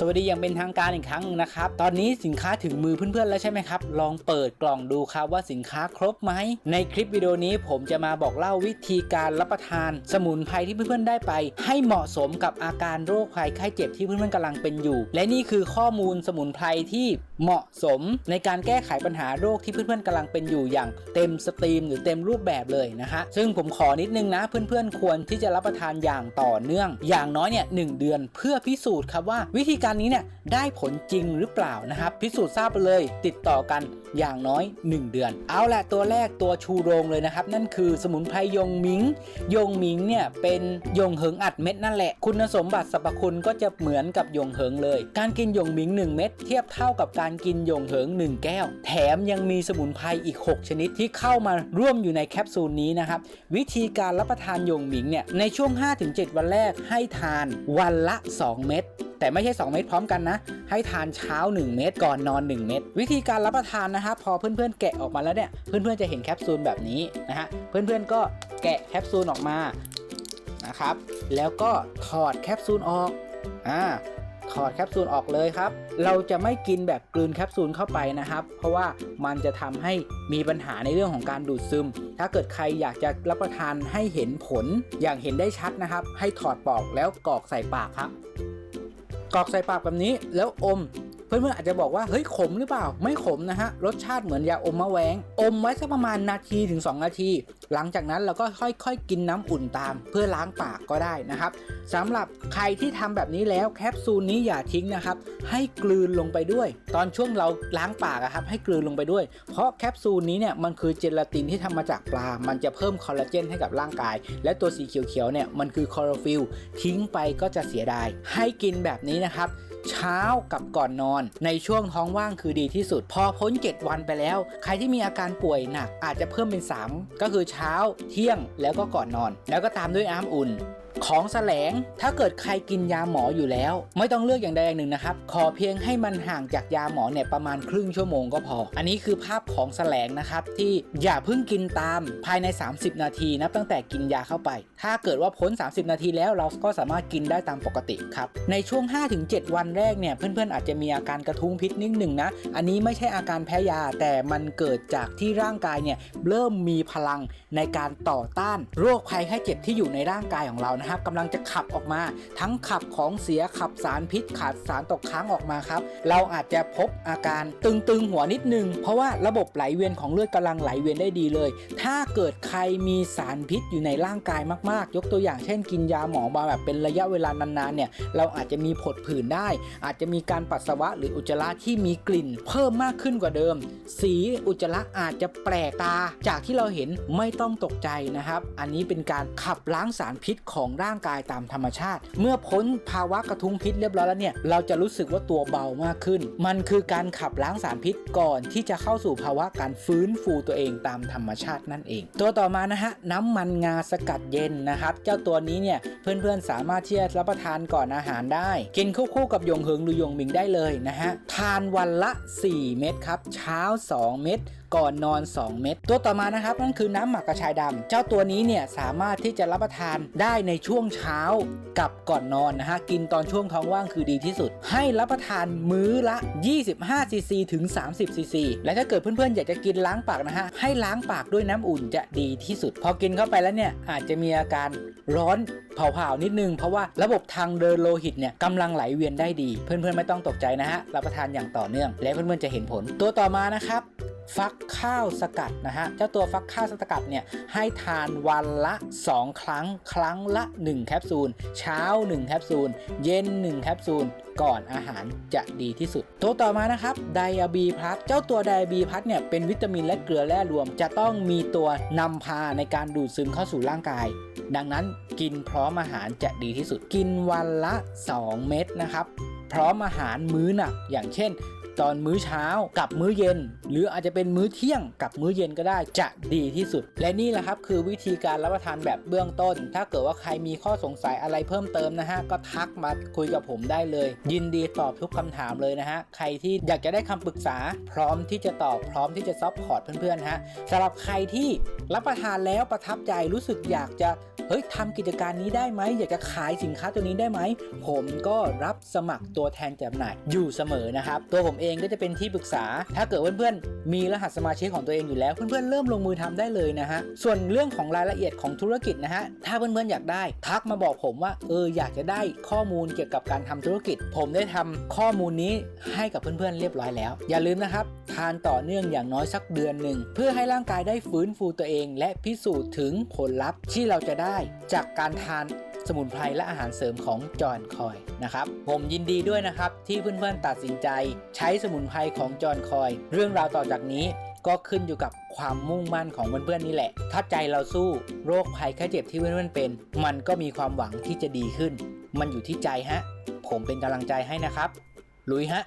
สวัสดีอย่างเป็นทางการอีกครั้งหนึ่งนะครับ ตอนนี้สินค้าถึงมือเพื่อนๆแล้วใช่ไหมครับ ลองเปิดกล่องดูครับว่าสินค้าครบไหม ในคลิปวิดีโอนี้ผมจะมาบอกเล่าวิธีการรับประทาน สมุนไพรที่เพื่อนๆได้ไป ให้เหมาะสมกับอาการโรคภัยไข้เจ็บที่เพื่อนๆกำลังเป็นอยู่ และนี่คือข้อมูลสมุนไพรที่เหมาะสมในการแก้ไขปัญหาโรคที่เพื่อนๆกำลังเป็นอยู่อย่างเต็มสตรีม หรือเต็มรูปแบบเลยนะฮะซึ่งผมขอนิดนึงนะ เพื่อนๆควรที่จะรับประทานอย่างต่อเนื่อง อย่างน้อยเนี่ยหเดือนเพื่อพิสูจน์ครับว่าวิธีการนี้เนี่ยได้ผลจริงหรือเปล่านะครับ พิสูจน์ทราบไปเลยติดต่อกันอย่างน้อย 1 เดือน เอาแหละตัวแรกตัวชูโรงเลยนะครับ นั่นคือสมุนไพรยงมิง ยงมิงเนี่ยเป็นยงเหิงอัดเม็ดนั่นแหละ คุณสมบัติสรรพคุณก็จะเหมือนกับยงเหิงเลย การกินยงมิง 1 เม็ดเทียบเท่ากับการกินยงเหิง 1 แก้ว แถมยังมีสมุนไพรอีก 6 ชนิดที่เข้ามาร่วมอยู่ในแคปซูลนี้นะครับวิธีการรับประทานยงหมิงเนี่ยในช่วง 5-7 วันแรกให้ทานวันละ 2 เม็ด แต่ไม่ใช่ 2 เม็ดพร้อมกันนะ ให้ทานเช้า 1 เม็ดก่อนนอน 1 เม็ดวิธีการรับประทานนะครับพอเพื่อนๆแกะออกมาแล้วเนี่ยเพื่อนๆจะเห็นแคปซูลแบบนี้นะฮะเพื่อนๆก็แกะแคปซูลออกมานะครับ แล้วก็ถอดแคปซูลออกอ่าถอดแคปซูลออกเลยครับ เราจะไม่กินแบบกลืนแคปซูลเข้าไปนะครับ เพราะว่ามันจะทำให้มีปัญหาในเรื่องของการดูดซึม ถ้าเกิดใครอยากจะรับประทานให้เห็นผลอย่างเห็นได้ชัดนะครับ ให้ถอดปอกแล้วกรอกใส่ปากครับ กรอกใส่ปากแบบนี้แล้วอม เพื่อนๆอาจจะบอกว่าเฮ้ยขมหรือเปล่า ไม่ขมนะฮะรสชาติเหมือนยาอมมะแวงอมไว้สักประมาณนาทีถึง 2 นาที หลังจากนั้นเราก็ค่อยๆ กินน้ำอุ่นตาม เพื่อล้างปากก็ได้นะครับสำหรับใครที่ทำแบบนี้แล้วแคปซูลนี้อย่าทิ้งนะครับให้กลืนลงไปด้วย ตอนช่วงเราล้างปากครับให้กลืนลงไปด้วย เพราะแคปซูลนี้เนี่ยมันคือเจลาตินที่ทำมาจากปลา มันจะเพิ่มคอลลาเจนให้กับร่างกาย และตัวสีเขียวๆเนี่ยมันคือคลอโรฟิลทิ้งไปก็จะเสียดาย ให้กินแบบนี้นะครับ เช้ากับก่อนนอน ในช่วงท้องว่างคือดีที่สุด พอพ้น 7 วันไปแล้ว ใครที่มีอาการป่วยหนักอาจจะเพิ่มเป็น 3 ก็คือเช้าเที่ยงแล้วก็ก่อนนอน แล้วก็ตามด้วยน้ำอุ่น ของแสลง ถ้าเกิดใครกินยาหมออยู่แล้ว ไม่ต้องเลือกอย่างใดอย่างหนึ่งนะครับ ขอเพียงให้มันห่างจากยาหมอเนี่ยประมาณครึ่งชั่วโมงก็พอ อันนี้คือภาพของแสลงนะครับ ที่อย่าเพิ่งกินตามภายใน 30 นาทีนับตั้งแต่กินยาเข้าไป ถ้าเกิดว่าพ้น 30 นาทีแล้วเราก็สามารถกินได้ตามปกติครับ ในช่วง 5-7 วันแรกเนี่ยเพื่อนๆอาจจะมีอาการกระทุ้งพิษนิดหนึ่งนะ อันนี้ไม่ใช่อาการแพ้ยาแต่มันเกิดจากที่ร่างกายเนี่ยเริ่มมีพลังในการต่อต้านโรคภัยไข้เจ็บที่อยู่ในร่างกายของเรานะนะครับกำลังจะขับออกมา ทั้งขับของเสียขับสารพิษขาดสารตกค้างออกมาครับ เราอาจจะพบอาการตึงๆหัวนิดนึง เพราะว่าระบบไหลเวียนของเลือดกำลังไหลเวียนได้ดีเลย ถ้าเกิดใครมีสารพิษอยู่ในร่างกายมากๆ ยกตัวอย่างเช่นกินยาหมอมาแบบเป็นระยะเวลานานๆเนี่ยเราอาจจะมีผดผื่นได้ อาจจะมีการปัสสาวะหรืออุจจาระที่มีกลิ่น เพิ่มมากขึ้นกว่าเดิม สีอุจจาระอาจจะแปลกตา จากที่เราเห็นไม่ต้องตกใจนะครับ อันนี้เป็นการขับล้างสารพิษของร่างกายตามธรรมชาติ เมื่อพ้นภาวะกระทุ้งพิษเรียบร้อยแล้วเนี่ยเราจะรู้สึกว่าตัวเบามากขึ้น มันคือการขับล้างสารพิษก่อนที่จะเข้าสู่ภาวะการฟื้นฟูตัวเองตามธรรมชาตินั่นเอง ตัวต่อมานะฮะน้ำมันงาสกัดเย็นนะครับ เจ้าตัวนี้เนี่ยเพื่อนๆสามารถที่จะรับประทานก่อนอาหารได้ กินคู่ๆกับยงเฮิงหรือยงมิงได้เลยนะฮะทานวันละ 4 เม็ดครับเช้า 2 เม็ด ก่อนนอน 2 เม็ดตัวต่อมานะครับนั่นคือน้ำหมักกระชายดำเจ้าตัวนี้เนี่ยสามารถที่จะรับประทานได้ในช่วงเช้ากับก่อนนอนนะฮะกินตอนช่วงท้องว่างคือดีที่สุด ให้รับประทานมื้อละ 25ซีซีถึง 30ซีซีและถ้าเกิดเพื่อนๆอยากจะกินล้างปากนะฮะให้ล้างปากด้วยน้ำอุ่นจะดีที่สุด พอกินเข้าไปแล้วเนี่ยอาจจะมีอาการร้อนเผาๆนิดนึงเพราะว่าระบบทางเดินโลหิตเนี่ยกำลังไหลเวียนได้ดี เพื่อนๆไม่ต้องตกใจนะฮะรับประทานอย่างต่อเนื่อง และเพื่อนๆจะเห็นผลตัวต่อมานะครับ ฟักข้าวสกัดนะฮะเจ้าตัวฟักข้าวสกัดเนี่ยให้ทานวันละ 2 ครั้งครั้งละ 1 แคปซูล เช้า 1 แคปซูล เย็น 1 แคปซูล ก่อนอาหารจะดีที่สุด ตัวต่อมานะครับไดอะบีพัทเจ้าตัวไดอะบีพัทเนี่ยเป็นวิตามินและเกลือแร่รวม จะต้องมีตัวนำพาในการดูดซึมเข้าสู่ร่างกาย ดังนั้นกินพร้อมอาหารจะดีที่สุด กินวันละ 2 เม็ดนะครับพร้อมอาหารมื้อหนักอย่างเช่น ตอนมื้อเช้ากับมื้อเย็น หรืออาจจะเป็นมื้อเที่ยงกับมื้อเย็นก็ได้จะดีที่สุด และนี่แหละครับคือวิธีการรับประทานแบบเบื้องต้น ถ้าเกิดว่าใครมีข้อสงสัยอะไรเพิ่มเติมนะฮะก็ทักมาคุยกับผมได้เลย ยินดีตอบทุกคำถามเลยนะฮะใครที่อยากจะได้คำปรึกษา พร้อมที่จะตอบพร้อมที่จะซัพพอร์ตเพื่อนๆฮะสำหรับใครที่รับประทานแล้วประทับใจรู้สึกอยากจะ เฮ้ยทำกิจการนี้ได้ไหมอยากจะขายสินค้าตัวนี้ได้ไหม ผมก็รับสมัครตัวแทนจำหน่ายอยู่เสมอนะครับ ตัวผมเองก็จะเป็นที่ปรึกษา ถ้าเกิดเพื่อนๆ มีรหัสสมาชิกของตัวเองอยู่แล้ว เพื่อนๆ เริ่มลงมือทำได้เลยนะฮะ ส่วนเรื่องของรายละเอียดของธุรกิจนะฮะ ถ้าเพื่อนๆ อยากได้ ทักมาบอกผมว่า เออ อยากจะได้ข้อมูลเกี่ยวกับการทำธุรกิจ ผมได้ทำข้อมูลนี้ให้กับเพื่อนๆ เรียบร้อยแล้ว อย่าลืมนะครับ ทานต่อเนื่องอย่างน้อยสักเดือนหนึ่ง เพื่อให้ร่างกายได้ฟื้นฟูตัวเอง และพิสูจน์ถึงผลลัพธ์ที่เราจะได้จากการทานสมุนไพรและอาหารเสริมของจอนคอยนะครับ ผมยินดีด้วยนะครับ ที่เพื่อนๆตัดสินใจใช้สมุนไพรของจอนคอย เรื่องราวต่อจากนี้ก็ขึ้นอยู่กับความมุ่งมั่นของเพื่อนๆนี่แหละ ถ้าใจเราสู้โรคภัยแค่เจ็บที่เพื่อนๆเป็น มันก็มีความหวังที่จะดีขึ้น มันอยู่ที่ใจฮะ ผมเป็นกำลังใจให้นะครับ ลุยฮะ